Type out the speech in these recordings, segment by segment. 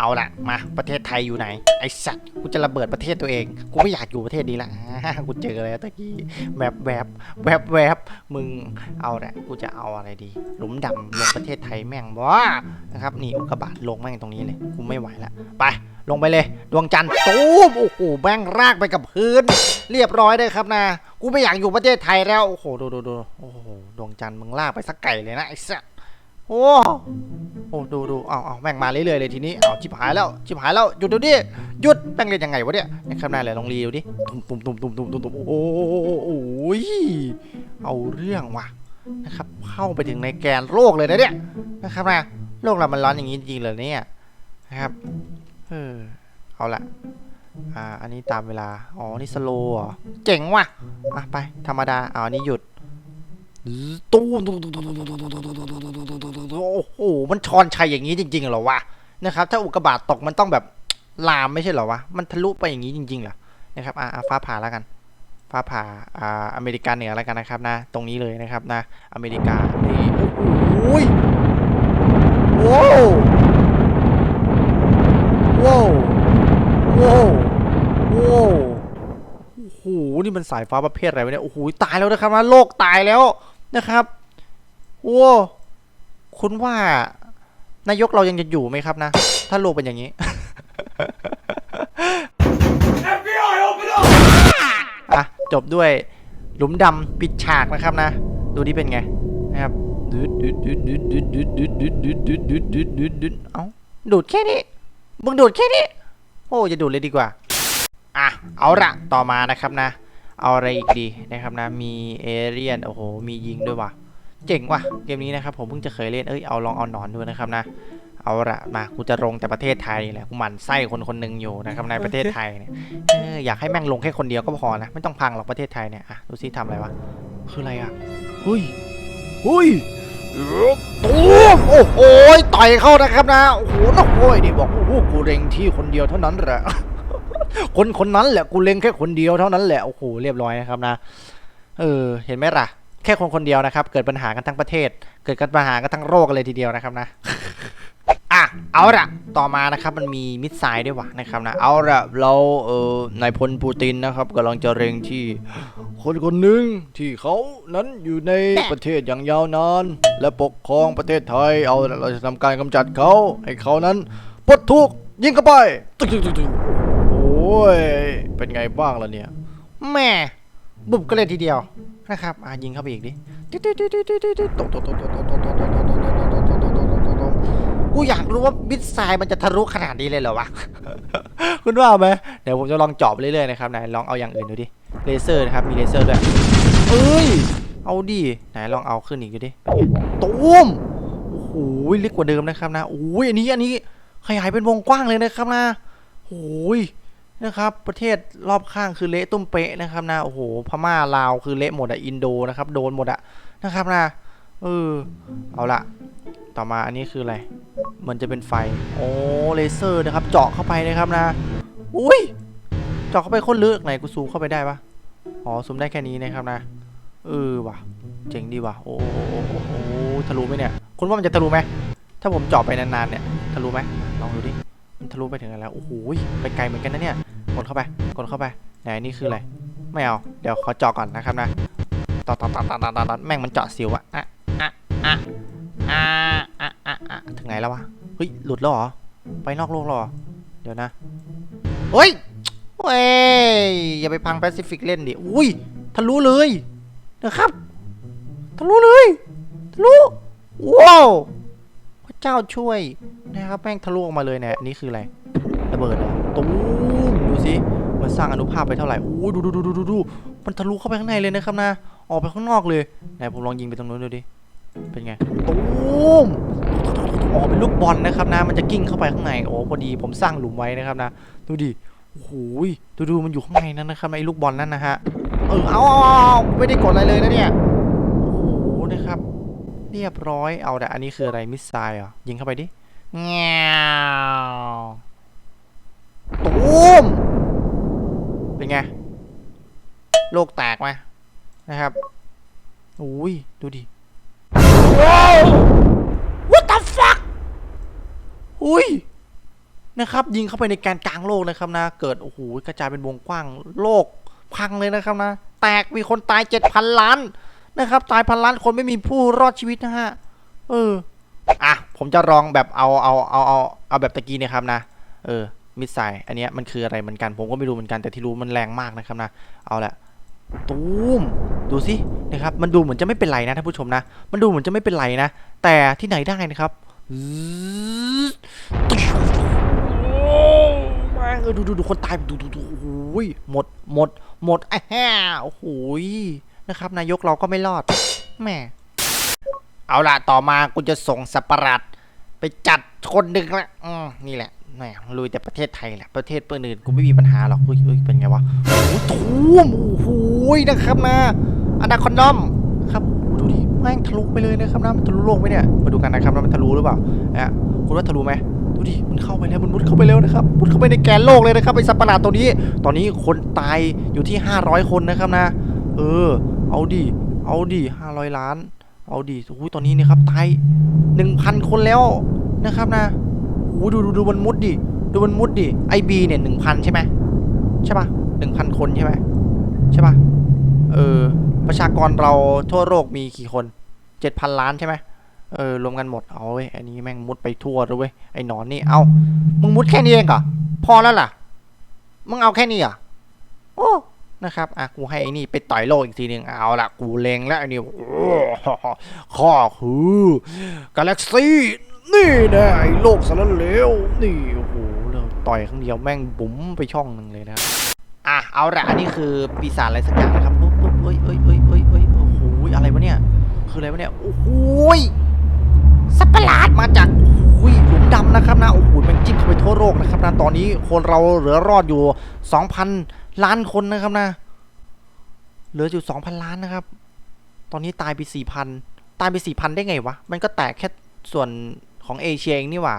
เอาละมาประเทศไทยอยู่ไหน ไอสัตว์กูจะระเบิดประเทศตัวเองกูไม่อยากอยู่ประเทศนี้ละกูเจอแล้วตะกี้แวบแวบแวบแวบมึงเอาละกูจะเอาอะไรดี หลุมดำลงประเทศไทยแม่งบ้านะครับนี่อุกกาบาตลงแม่งตรงนี้เลยกูไม่ไหวละไปลงไปเลย ดวงจันทร์ตูมโอ้โหแม่งรากไปกับพื้น เรียบร้อยเลยครับนะกูไม่อยากอยู่ประเทศไทยแล้วโอ้โหดูดูดูโอ้โหดวงจันทร์มึงลากไปสักไก่เลยนะไอ้สัส โอ้โอ้ดูดูเอาเอาแม่งมาเรื่อยๆเลยทีนี้เอาชิบหายแล้วชิบหายแล้วหยุดเดูดิหยุดแม่งเล่นยังไงวะเนี่ยในข้างหน้าเลยลองรีดูดิตุ่มตุ่มตุ่มตุ่มตุ่มตุ่มตุ่มโอ้โหเอาเรื่องว่ะนะครับเข้าไปถึงในแกนโลกเลยนะเนี่ยนะครับนะโลกเรามันร้อนอย่างนี้จริงๆเลยเนี่ยนะครับเออเอาละอ่าอันนี้ตามเวลาอ๋อนี่สโลว์เหรอเจ๋งว่ะอะไปธรรมดาอ่าอันนี้หยุด ตู้โอ้โห มันชอนชัยอย่างนี้จริงๆเหรอวะ นะครับ ถ้าอุกกาบาตตกมันต้องแบบลามไม่ใช่เหรอวะ มันทะลุไปอย่างนี้จริงๆเหรอ นะครับ อ่าฟ้าผ่าแล้วกัน ฟ้าผ่า อ่า อเมริกาเหนือแล้วกันนะครับนะ ตรงนี้เลยนะครับนะ อเมริกาโอ้ยโว้วโว้โว้โว้โอ้โห นี่มันสายฟ้าประเภทอะไรวะเนี่ย โอ้โห ตายแล้วนะครับนะ โลกตายแล้ว นะครับโว้วคุณว่านายกเรายังจะอยู่ไหมครับนะ ถ้าโลกเป็นอย่างนี้ FBI, open up! อะ จบด้วยหลุมดำปิดฉากนะครับนะ ดูนี่เป็นไงนะครับดูดดูดดูดดูดดูดดูดดูดดูดดูดดูดดูดดูดดูดเอ้าดูดแค่นี้ มึงดูดแค่นี้ โอ้จะดูดเลยดีกว่า อะ เอาละต่อมานะครับนะ เอาอะไรอีกดีนะครับนะ มีเอเรียน โอ้โห มียิงด้วยว่ะ เจ๋งว่ะ เกมนี้นะครับ ผมเพิ่งจะเคยเล่น เอ้ย เอาลองเอาหนอนดูนะครับนะ เอาละมา กูจะลงแต่ประเทศไทยแหละ กูหมั่นไส้คนคนหนึ่งอยู่นะครับในประเทศไทยเนี่ยเอออยากให้แม่งลงแค่คนเดียวก็พอนะ ไม่ต้องพังหรอกประเทศไทยเนี่ย อะ ดูซิทำอะไรวะ คืออะไรอะเฮ้ยเฮ้ยตูมโอ้โหต่อยเข้านะครับนะ โอ้โหนักโว้ยนี่บอกโอ้โหกูเล็งที่คนเดียวเท่านั้นแหละ คนคนนั้นแหละกูเล็งแค่คนเดียวเท่านั้นแหละโอ้โหเรียบร้อยนะครับนะเออเห็นไหมล่ะ แค่คนคนเดียวนะครับ เกิดปัญหากันทั้งประเทศ เกิดกันปัญหากันทั้งโลกเลยทีเดียวนะครับนะอะเอาละต่อมานะครับมันมีมิสไซล์ด้วยวะนะครับนะเอาละเราเออนายพลปูตินนะครับกำลังจะเร็งที่ คนคนหนึ่งที่เขานั้นอยู่ในประเทศอย่างยาวนาน และปกครองประเทศไทยเอาเราจะทำการกำจัดเขาให้เขานั้นปลดทุกยิงเข้าไปตึ๊กตึ๊กตึ๊กตึ๊กโอ้ย เป็นไงบ้างล่ะเนี่ย แม่บุบก็เลยทีเดียวนะครับ อะยิงเข้าไปอีกดิตกตกตกตกตกตกตกตกตกตกตกกูอยากรู้ว่ามิดไซล์มันจะทะลุขนาดนี้เลยเหรอวะ คุณว่าไหมเดี๋ยวผมจะลองเจาะไปเรื่อยๆนะครับไหนลองเอาอย่างอื่นดูดิ เลเซอร์นะครับ มีเลเซอร์ด้วย เอ้ย เอาดิ ไหนลองเอาขึ้นอีกดูดิตูมโอ้โหเล็กกว่าเดิมนะครับนะโอ้ยอันนี้อันนี้ขยายเป็นวงกว้างเลยนะครับนะโอ้ย นะครับ ประเทศรอบข้างคือเละตุ้มเป๊ะนะครับนะโอ้โหพม่าลาวคือเละหมดอะอินโดนะครับโดนหมดอะนะครับนะเออเอาละต่อมาอันนี้คืออะไรมันจะเป็นไฟโอ้เลเซอร์นะครับ เจาะเข้าไปนะครับนะอุ้ยเจาะเข้าไปโคนลึกไหนกูซูมเข้าไปได้ปะอ๋อซูมได้แค่นี้นะครับนะเออว่ะเจ๋งดีว่ะโอ้โหโอ้ทะลุไหมเนี่ยคุณว่ามันจะทะลุไหมถ้าผมเจาะไปนานๆเนี่ยทะลุไหมลองดูดิมันทะลุไปถึงไหนแล้วโอ้โหไปไกลเหมือนกันนะเนี่ย ดเข้าไป กดเข้าไปไหนนี่คืออะไร ไม่เอา เดี๋ยวขอเจาะก่อนนะครับนะต่อต่อต่อต่อต่อต่อตอแม่งมันเจาะสิวอะอะอะอะอะอะอะอะถึงไหนแล้ววะ เฮ้ย หลุดแล้วเหรอ ไปนอกโลกแล้วเหรอ เดี๋ยวนะเฮ้ยเว้ย อย่าไปพังแปซิฟิกเล่นดิ อุ้ย ทะลุเลยนะครับ ทะลุเลย ทะลุ ว้าว พระเจ้าช่วยนะครับแม่งทะลุออกมาเลยเนี่ยนี่คืออะไร ระเบิดเหรอตูมดูสิมันสร้างอนุภาพไปเท่าไหร่โอ้ดูดูดูดูดูดูมันทะลุเข้าไปข้างในเลยนะครับนะ ออกไปข้างนอกเลยไหนผมลองยิงไปตรงนู้นดูดิเป็นไงตูมออกเป็นลูกบอลนะครับนะ มันจะกิ้งเข้าไปข้างในโอ้พอดีผมสร้างหลุมไว้นะครับนะ ดูดิโอ้โหดูดูมันอยู่ข้างในนั่นนะครับไอ้ลูกบอลนั่นนะฮะเออเอาเอาเอาเอาไม่ได้กดอะไรเลยนะเนี่ยโอ้โหนะครับ เรียบร้อยเอาแต่อันนี้คืออะไรมิสไซล์เหรอยิงเข้าไปดิเงี้ยูมเป็นไง โลกแตกไหมนะครับอุ้ย ดูดิว้าว what the fuck อุ้ย นะครับ ยิงเข้าไปในแกนกลางโลกนะครับนะ เกิด โอ้โห กระจายเป็นวงกว้าง โลกพังเลยนะครับนะ แตก มีคนตายเจ็ดพันล้านนะครับ ตายพันล้านคนไม่มีผู้รอดชีวิตนะฮะ เออ อะ ผมจะลองแบบเอา เอา เอา เอา เอาแบบตะกี้เนี่ยครับนะ เออ มิสไซล์อันนี้มันคืออะไรเหมือนกันผมก็ไม่รู้เหมือนกันแต่ที่รู้มันแรงมากนะครับนะเอาละตูมดูสินะครับมันดูเหมือนจะไม่เป็นไรนะท่านผู้ชมนะ มันดูเหมือนจะไม่เป็นไรนะ แต่ที่ไหนได้นะครับซึ๊ดโอ้แม่เออดูดูดูคนตายดูดูดูโอ้ยหมดหมดหมดอะฮ่โอ้โหยนะครับ นายกเราก็ไม่รอดแม่เอาล่ะ ต่อมากูจะส่งสัตว์ปะหลาดไปจัดคนหนึ่งละอืมนี่แหละ แหมลุยแต่ประเทศไทยแหละประเทศเปื้อนอื่นกูไม่มีปัญหาหรอกเฮ้ยเป็นไงวะโอ้โหทุ่มโอ้โหนะครับนะอนาคอนดอมครับดูดิแม่งทะลุไปเลยนะครับนะมันทะลุโลกไหมเนี่ยมาดูกันนะครับว่ามันทะลุหรือเปล่านะคุณว่าทะลุไหมดูดิมันเข้าไปแล้วมันมุดเข้าไปแล้วนะครับมุดเข้าไปในแกนโลกเลยนะครับไอสัตว์ประหลาดตัวนี้ ตอนนี้คนตายอยู่ที่ 500 คนนะครับนะ เออ เอาดิเอาดิ500 ล้าน เอาดิโอ้ยตอนนี้เนี่ยครับตายหนึ่งพันคนแล้วนะครับนะ อ้ดูดูดูมันมุดดิ ดูมันมุดดิ ไอบีเนี่ยหนึ่งพันใช่ไหมใช่ปะหนึ่งพันคนใช่ไหมใช่ปะเออ ประชากรเราทั่วโลกมีกี่คนเจ็ดพันล้านใช่ไหมเออ รวมกันหมด เอาเว้ย อันนี้แม่งมุดไปทั่วเลยเว้ย ไอ้หนอนนี่ เอามึงมุดแค่นี้เองเหรอ พอแล้วล่ะ มึงเอาแค่นี้เหรอ โอ้ นะครับ อะ กูให้ไอ้นี่ไปต่อยโลกอีกทีหนึ่งเอาละกูเลงแล้วไอ้นี่โอ้ข้อคือ กาแล็กซี่ นี่นะไอ้โลกสารเลวนี่โอ้โหเราต่อยครั้งเดียวแม่งบุ๋มไปช่องหนึ่งเลยนะครับอะเอาละอันนี้คือปีศาจอะไรสักอย่างนะครับปุ๊บปุ๊บเอ้ยเอ้ยเอ้ยเอ้ยเอ้ยโอ้โหอะไรวะเนี่ย คืออะไรวะเนี่ยโอ้โหสัตว์ประหลาดมาจากโอ้โหหลุมดำนะครับนะโอ้โหมันจิ้มเข้าไปทั่วโลกนะครับนะตอนนี้คนเราเหลือรอดอยู่ 2,000 ล้านคนนะครับนะ เหลืออยู่ 2,000 ล้านนะครับ ตอนนี้ตายไป4,000ตายไป4,000ได้ไงวะมันก็แตกแค่ส่วน ของเอเชียเองนี่หว่า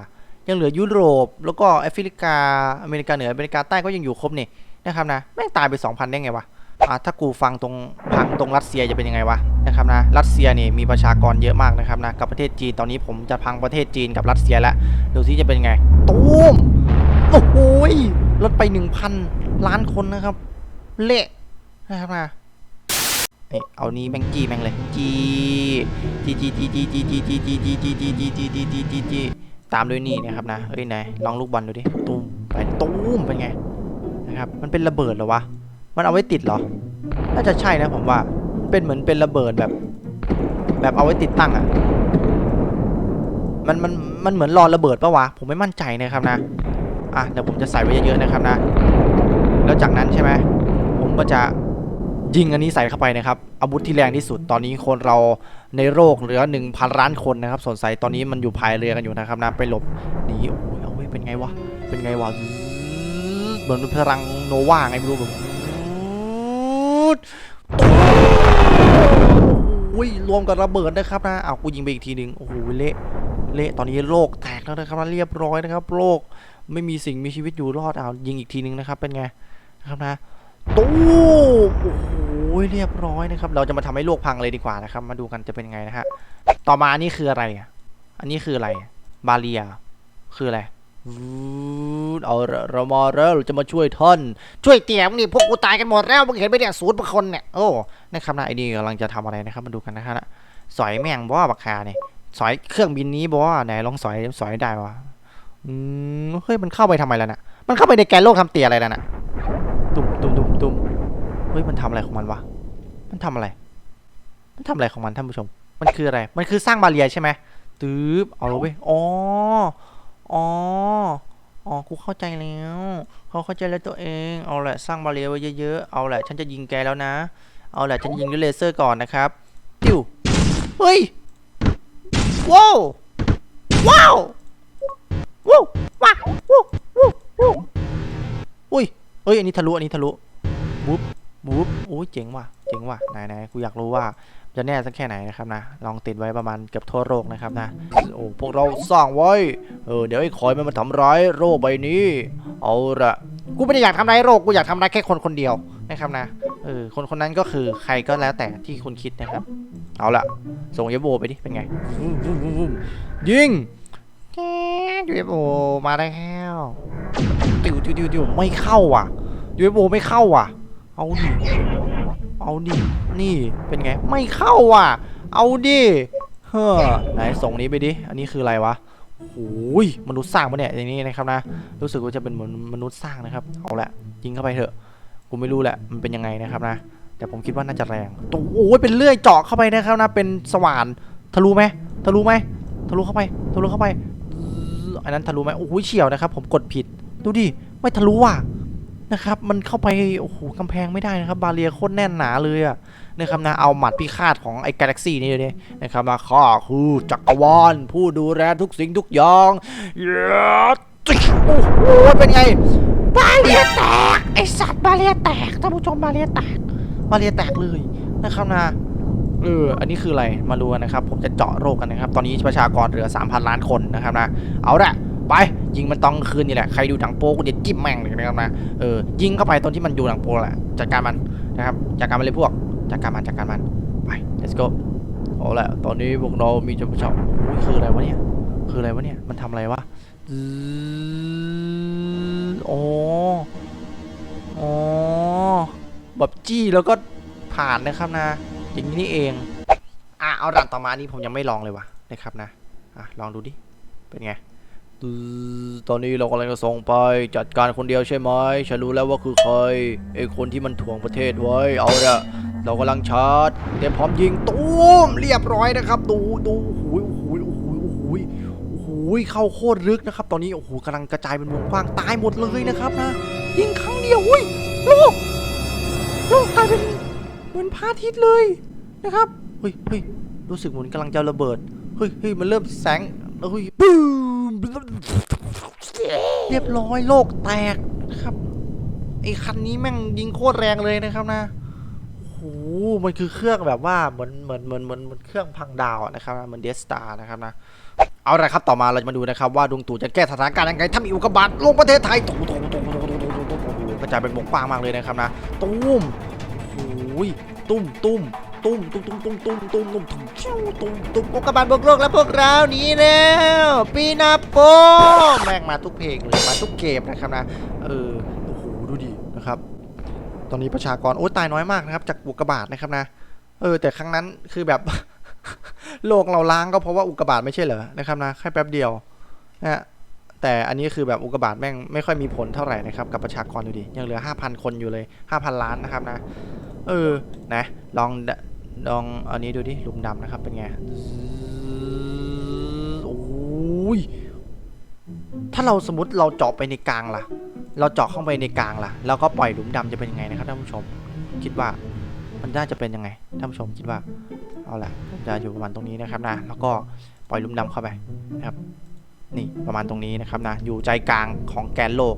ยังเหลือยุโรป แล้วก็แอฟริกา อเมริกาเหนือ อเมริกาใต้ก็ยังอยู่ครบนี่นะครับนะ แม่งตายไป 2,000 ได้ไงวะอะถ้ากูฟังตรงพังตรงรัสเซียจะเป็นยังไงวะนะครับนะ รัสเซียนี่มีประชากรเยอะมากนะครับนะ กับประเทศจีน ตอนนี้ผมจะพังประเทศจีนกับรัสเซียแล้วดูซิจะเป็นไง ตูมโอ้โหลดไป 1,000 ล้านคนนะครับ เละนะครับนะ นี่เอานี้แม่งจี้แม่งเลยจี้จี้จี้จี้จี้จี้จี้จี้จี้จี้จี้จี้จี้จี้จี้จี้จี้จี้ตามด้วยนี่นะครับนะเอ้ยไหนลองลูกบอลดูดิตุ้มไปตุ้มเป็นไงนะครับมันเป็นระเบิดเหรอวะมันเอาไว้ติดเหรอ น่าจะใช่นะผมว่าเป็นเหมือนเป็นระเบิดแบบ แบบเอาไว้ติดตั้งอะมันมันมันเหมือนรอระเบิดปะวะผมไม่มั่นใจนะครับนะอะเดี๋ยวผมจะใส่ไว้เยอะๆนะครับนะ แล้วจากนั้นใช่ไหมผมก็จะ ยิงอันนี้ใส่เข้าไปนะครับอาวุธที่แรงที่สุดตอนนี้คนเราในโลกเหลือหนึ่งพันล้านคนนะครับสนใจตอนนี้มันอยู่พายเรือกันอยู่นะครับนะไปหลบหนีโอ้ยเอาไว้เป็นไงวะเป็นไงวะเหมือนพลังโนวาไงไม่รู้แบบอื้อโอ้ยรวมกับระเบิดนะครับนะเอากูยิงไปอีกทีหนึ่งโอ้โหเละเละตอนนี้โลกแตกแล้วนะครับนะเรียบร้อยนะครับ โลกไม่มีสิ่งมีชีวิตอยู่รอดเอายิงอีกทีหนึ่งนะครับ เป็นไงนะครับนะตู้ โอ้โหเรียบร้อยนะครับ เราจะมาทำให้โลกพังเลยดีกว่านะครับ มาดูกันจะเป็นไงนะฮะ ต่อมาอันนี้คืออะไรอะอันนี้คืออะไร บาเรีย คืออะไรเอาเรามาแล้วเราจะมาช่วยท่าน ช่วยเตี่ยมงนี่พวกกูตายกันหมดแล้วมึงเห็นไหมเนี่ยศูนย์ประคนเนี่ย โอ้นะครับนะไอ้นี่กำลังจะทำอะไรนะครับ มาดูกันนะครับนะสอยแม่งบ่บักคาเนี่ยสอยเครื่องบินนี้บ่ไหนลองสอยสอยได้วะอืมเฮ้ยมันเข้าไปทำไมแล่ะน่ะมันเข้าไปในแกนโลกทำเตี่ยอะไรแล่ะน่ะ เฮ้ยมันทำอะไรของมันวะ มันทำอะไร มันทำอะไรของมันท่านผู้ชม มันคืออะไร มันคือสร้างบาเรียใช่ไหมตืบเอาเลยเว้ยอ๋อ อ๋อ อ๋อ กูเข้าใจแล้วเขาเข้าใจแล้วตัวเอง เอาแหละสร้างบาเรียไว้เยอะๆ เอาแหละฉันจะยิงแกแล้วนะ เอาแหละฉันยิงด้วยเลเซอร์ก่อนนะครับติ้วเฮ้ย ว้าว ว้าวว้าวว้าวว้าวว้าวว้าวอุ้ยเอ้ย อันนี้ทะลุ อันนี้ทะลุ บุ๊บ บุ๊บโอ้ยเจ๋งว่ะ เจ๋งว่ะ ไหนไหนกูอยากรู้ว่าจะแน่สักแค่ไหนนะครับนะ ลองติดไว้ประมาณเกือบทั่วโลกนะครับนะ โอ้พวกเราสร้างไว้ เออ เดี๋ยวไอ้คอยมันมาทำร้ายโลกใบนี้ เอาละกูไม่ได้อยากทำร้ายโลกกูอยากทำร้ายแค่คนคนเดียวนะครับนะ เออ คนคนนั้นก็คือใครก็แล้วแต่ที่คุณคิดนะครับ เอาละส่งเยโบไปดิ เป็นไง ยิงแจ๊ด UFO มาแล้วติวติวติวติวไม่เข้าอะ UFO ไม่เข้าอะ เอาดิ เอาดิ นี่เป็นไง ไม่เข้าอะ เอาดิ เฮ้อ ไหนส่งนี้ไปดิ อันนี้คืออะไรวะโอ้ยมนุษย์สร้างปะเนี่ยอย่างนี้นะครับนะ รู้สึกว่าจะเป็นเหมือนมนุษย์สร้างนะครับ เอาละยิงเข้าไปเถอะ กูไม่รู้แหละ มันเป็นยังไงนะครับนะ แต่ผมคิดว่าน่าจะแรงตัวโอ้ยเป็นเลื่อยเจาะเข้าไปนะครับนะ เป็นสว่าน ทะลุไหมทะลุไหมทะลุเข้าไป ทะลุเข้าไป อันนั้นทะลุไหมโอ้ยเฉียวนะครับ ผมกดผิด ดูดิ ไม่ทะลุอะ นะครับ มันเข้าไป โอ้โหกำแพงไม่ได้นะครับ บาเรียโคตรแน่นหนาเลยอะนะครับนะ เอาหมัดพิฆาตของไอ้กาแล็กซี่นี่เลยนะครับนะข้าคือจักรวาลผู้ดูแลทุกสิ่งทุกอย่างเย้โอ้โหเป็นไง บาเรียแตก ไอสัตว์บาเรียแตก ท่านผู้ชมบาเรียแตก บาเรียแตกเลยนะครับนะเออ อันนี้คืออะไร มาดูนนะครับ ผมจะเจาะโรคกันนะครับ ตอนนี้ประชากรเหลือ 3,000 ล้านคนนะครับนะ เอาละ ไปยิงมันตองคืนนี่แหละใครดูหนังโป๊กูจะจิ้มแม่งเลยนะครับนะเออยิงเข้าไปตอนที่มันอยู่หนังโป๊แหละจัดการมันนะครับจัดการมันเลยพวกจัดการมันจัดการมันไป let's go เอาละตอนนี้พวกเรามีจำเป็นโอ้ยคืออะไรวะเนี่ยคืออะไรวะเนี่ยมันทำอะไรวะอืออ๋ออ๋อแบบจี้แล้วก็ผ่านนะครับนะอย่างนี้นี่เองอะเอาด่านต่อมาอันนี้ผมยังไม่ลองเลยวะนะครับนะอะลองดูดิเป็นไง ตอนนี้เรากำลังจะส่งไปจัดการคนเดียวใช่ไหมฉันรู้แล้วว่าคือใครไอ้คนที่มันถ่วงประเทศไว้ เอาละเรากำลังชาร์จเตรียมพร้อมยิงตุ้มเรียบร้อยนะครับ ดูดูโอ้โหโอ้โหโอ้โหโอ้โหโอ้โหเข้าโคตรลึกนะครับ ตอนนี้โอ้โหกำลังกระจายเป็นวงกว้างตายหมดเลยนะครับนะยิงครั้งเดียวอุ้ยโลกโลกกลายเป็นเหมือนพระอาทิตย์เลยนะครับเฮ้ยเฮ้ยรู้สึกเหมือนกำลังจะระเบิดเฮ้ยเฮ้ยมันเริ่มแสงเฮ้ยบูม เรียบร้อยโลกแตกครับ ไอคันนี้แม่งยิงโคตรแรงเลยนะครับนะโอ้มันคือเครื่องแบบว่าเหมือนเหมือนเหมือนเหมือนเครื่องพังดาวนะครับเหมือนเดสตานะครับนะเอาละครับต่อมาเราจะมาดูนะครับว่าดวงตู่จะแก้สถานการณ์ยังไงถ้ามีอุกกาบาตลงประเทศไทยโตูตูตูตูตูตูตูกระจายเป็นวงกว้างมากเลยนะครับนะตุ้มโอ้ยตุ้มตุ้ม ตุ้มตุ้มตุ้มตุ้มตุ้มตุ้มตุ้มตุ้มตุ้มตุ้มตุ้มอุกกาบาตบกโลกแล้วพวกเรานี้แล้วปีนาโปแม่งมาทุกเพลงเลยมาทุกเกมนะครับนะเออโอ้โหดูดินะครับ ตอนนี้ประชากรโอ้ตายน้อยมากนะครับ จากอุกกาบาตนะครับนะเออแต่ครั้งนั้นคือแบบ โลกเราล้างก็เพราะว่าอุกกาบาตไม่ใช่เหรอนะครับนะแค่แป๊บเดียวนะแต่อันนี้คือแบบอุกกาบาตแม่งไม่ค่อยมีผลเท่าไหร่นะครับกับประชากรดูดิยังเหลือ 5,000 คนอยู่เลย 5,000 ล้านนะครับนะ เออนะลอง ลองอันนี้ดูดิหลุมดำนะครับเป็นไงโอ้ยถ้าเราสมมติเราเจาะไปในกลางล่ะ เราเจาะเข้าไปในกลางล่ะ แล้วก็ปล่อยหลุมดำจะเป็นยังไงนะครับท่านผู้ชม คิดว่ามันน่าจะเป็นยังไงท่านผู้ชมคิดว่า เอาล่ะจะอยู่ประมาณตรงนี้นะครับนะ แล้วก็ปล่อยหลุมดำเข้าไปนะครับ นี่ประมาณตรงนี้นะครับนะ อยู่ใจกลางของแกนโลก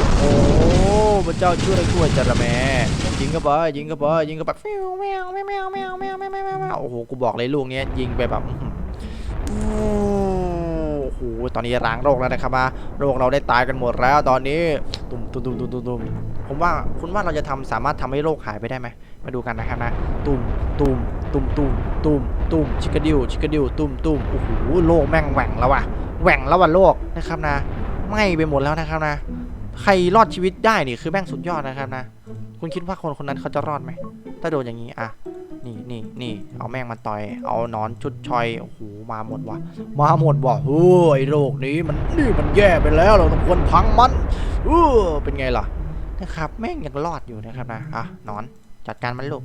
โอ้พระเจ้าช่วยช่วยจระแม่ยิงเข้าไปยิงเข้าไปยิงเข้าไปฟิวแมวแมวแมวแมวแมวแมวแมวแมวโอ้โหกูบอกเลยลูกเนี้ยยิงไปแบบโอ้โหตอนนี้ล้างโรคแล้วนะครับว่าโรคเราได้ตายกันหมดแล้วตอนนี้ตุ่มตุ่มตุ่มตุ่มตุ่มตุ่มผมว่าคุณว่าเราจะทำสามารถทำให้โรคหายไปได้ไหมมาดูกันนะครับนะตุ่มตุ่มตุ่มตุ่มตุ่มตุ่มชิคกดิวชิคกดิวตุ่มตุ่มโอ้โหโลกแม่งแหว่งแล้วว่ะแหว่งแล้วว่ะโลกนะครับนะ ไม้ไปหมดแล้วนะครับนะ ใครรอดชีวิตได้นี่คือแม่งสุดยอดนะครับนะ คุณคิดว่าคนคนนั้นเขาจะรอดไหม ถ้าโดนอย่างนี้อะ นี่นี่นี่เอาแม่งมาต่อย เอานอนชุดชอย โอ้โห มาหมดว่ะ มาหมดว่ะเฮ้ยโลกนี้มันนี่มันแย่ไปแล้วเราต้องควรพังมันเออเป็นไงล่ะ นะครับ แม่งยังรอดอยู่นะครับนะ อะ นอน จัดการมันลูก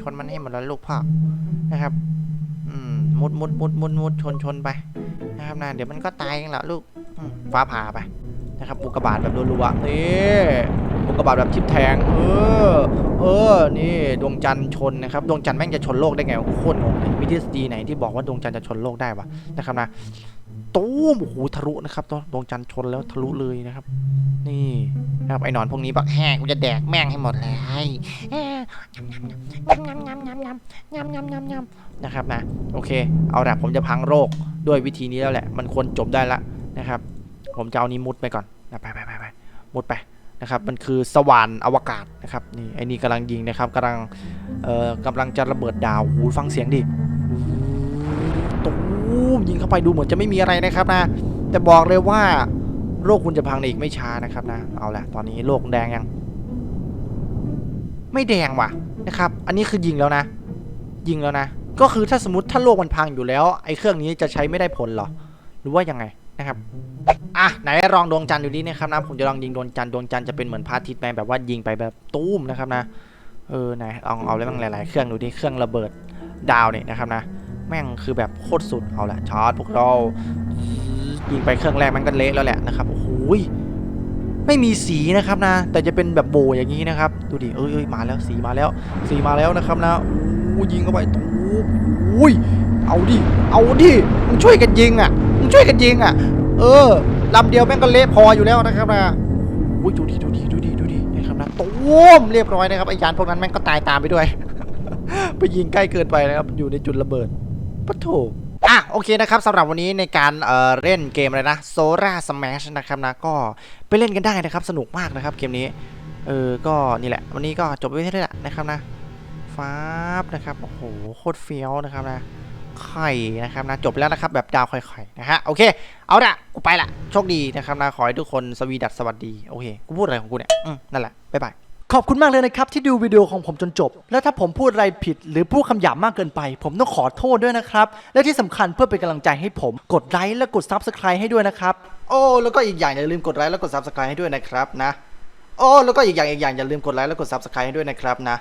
ชนมันให้หมดแล้วลูกพ่อนะครับ อืม มุดมุดมุดมุดมุดชนชนไป นะครับนะ เดี๋ยวมันก็ตายเองแหละลูกฟ้าผ่าไป นะครับอุกกาบาตแบบรัวๆนี่อุกกาบาตแบบทิปแทง เออ เออ นี่ดวงจันทร์ชนนะครับ ดวงจันทร์แม่งจะชนโลกได้ไงโคตรงงวิทฤษฎีไหนที่บอกว่าดวงจันทร์จะชนโลกได้ปะนะครับนะตู้มโอ้โหทะลุนะครับดวงจันทร์ชนแล้วทะลุเลยนะครับ นี่นะครับไอ้นอนพวกนี้บักแห้งกูจะแดกแม่งให้หมดเลยงามงามงามงามงามงามงามงามงามนะครับนะ โอเค เอาละผมจะพังโรคด้วยวิธีนี้แล้วแหละ มันควรจบได้ละนะครับ ผมจะเอานี้มุดไปก่อนนะไปไปไปไปมุดไปนะครับ มันคือสว่านอวกาศนะครับนี่ไอ้นี่กำลังยิงนะครับกำลังเอ่อกำลังจะระเบิดดาวหูฟังเสียงดิตูมยิงเข้าไปดูเหมือนจะไม่มีอะไรนะครับนะแต่บอกเลยว่าโลกคุณจะพังในอีกไม่ช้านะครับนะเอาละตอนนี้โลกแดงยัง ไม่แดงว่ะนะครับ อันนี้คือยิงแล้วนะ ยิงแล้วนะ ก็คือถ้าสมมติถ้าโลกมันพังอยู่แล้ว ไอ้เครื่องนี้จะใช้ไม่ได้ผลหรอ หรือว่ายังไง นะครับอะไหนลองดวงจันทร์ดูดินะครับนะผมจะลองยิงดวงจันทร์ดวงจันทร์จะเป็นเหมือนพาทิตย์ไหมแบบว่ายิงไปแบบตู้มนะครับนะเออไหนลองเอาเลยบ้างหลาย ๆ เครื่องดูดิเครื่องระเบิดดาวเนี่ยนะครับนะ แม่งคือแบบโคตรสุดเอาละชาร์จพวกเรายิงไปเครื่องแรกมันก็เละแล้วแหละนะครับโอ้โหยไม่มีสีนะครับนะ แต่จะเป็นแบบโบอย่างนี้นะครับ ดูดิเอ้ยเอ้ยมาแล้วสีมาแล้ว สีมาแล้วนะครับนะโอ้ยิงเข้าไปตูอุ้ยเอาดิเอาดิมึงช่วยกันยิงอะ ช่วยกันยิงอะ เออลำเดียวแม่งก็เละพออยู่แล้วนะครับนะอุ้ยดูดิดูดิดูดิดูดินะครับนะตูมเรียบร้อยนะครับไอ้ยานพวกนั้นแม่งก็ตายตามไปด้วย ไปยิงใกล้เกินไปนะครับอยู่ในจุดระเบิดปะโถอะโอเคนะครับสำหรับวันนี้ในการเอ่อเล่นเกมอะไรนะโซราสแมชนะครับนะก็ไปเล่นกันได้นะครับ สนุกมากนะครับเกมนี้เออก็นี่แหละ วันนี้ก็จบไปแค่นี้แหละนะครับนะฟ้าบนะครับโอ้โหโคตรเฟี้ยวนะครับนะ ไข่นะครับนะจบแล้วนะครับแบบดาวไข่ๆนะฮะโอเคเอาละกูไปละโชคดีนะครับนะขอให้ทุกคนสวีดัสสวัสดีโอเคกูพูดอะไรของกูเนี่ยอืมนั่นแหละบ๊ายบายขอบคุณมากเลยนะครับที่ดูวิดีโอของผมจนจบ แล้วถ้าผมพูดอะไรผิด หรือพูดคำหยาบมากเกินไป ผมต้องขอโทษด้วยนะครับ และที่สำคัญเพื่อเป็นกำลังใจให้ผม กดไลค์และกด Subscribe ให้ด้วยนะครับ โอ้แล้วก็อีกอย่างอย่าลืมกดไลค์และกด Subscribe ให้ด้วยนะครับนะ โอ้แล้วก็อีกอย่างอีกอย่างอย่าลืมกดไลค์และกด Subscribe ให้ด้วยนะครับนะ